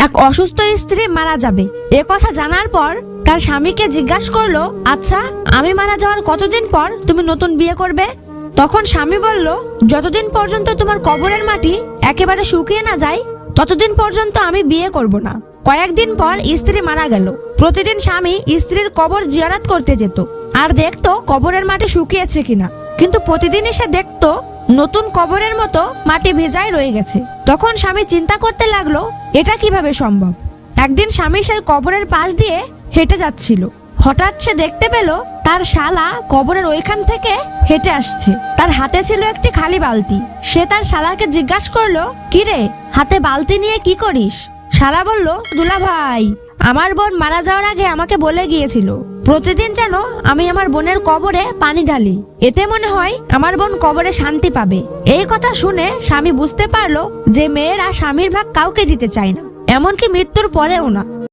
এক অসুস্থ স্ত্রী মারা যাবে। এ কথা জানার পর তার স্বামীকে জিজ্ঞাসা করল আচ্ছা আমি মারা যাওয়ার কতদিন পর তুমি নতুন বিয়ে করবে? তখন স্বামী বলল, যতদিন পর্যন্ত তোমার কবরের মাটি একেবারে শুকিয়ে না যায়, ততদিন পর্যন্ত আমি বিয়ে করব না। কয়েকদিন পর স্ত্রী মারা গেল। প্রতিদিন স্বামী স্ত্রীর কবর জিয়ারাত করতে যেত। আর দেখতো কবরের মাটি শুকিয়েছে কিনা। কিন্তু প্রতিদিন এসে দেখতো নতুন কবরের মতো মাটি ভেজায় রয়ে গেছে। তখন স্বামী চিন্তা করতে লাগল, এটা কীভাবে সম্ভব? একদিন স্বামী সেই কবরের পাশ দিয়ে হেঁটে যাচ্ছিল। হঠাৎ সে দেখতে পেল, তার শালা কবরের ওইখান থেকে হেঁটে আসছে। তার হাতে ছিল একটি খালি বালতি। সে তার শালাকে জিজ্ঞাসা করল কি রে হাতে বালতি নিয়ে কি করিস? শালা বলল, দুলা ভাই, আমার বোন মারা যাওয়ার আগে আমাকে বলে গিয়েছিল। প্রতিদিন যেন আমি আমার বোনের কবরে পানি ঢালি। এতে মনে হয় আমার বোন কবরে শান্তি পাবে। এই কথা শুনে স্বামী বুঝতে পারল যে মেয়েরা স্বামীর ভাগ কাউকে দিতে চায় না। এমনকি মৃত্যুর পরেও না।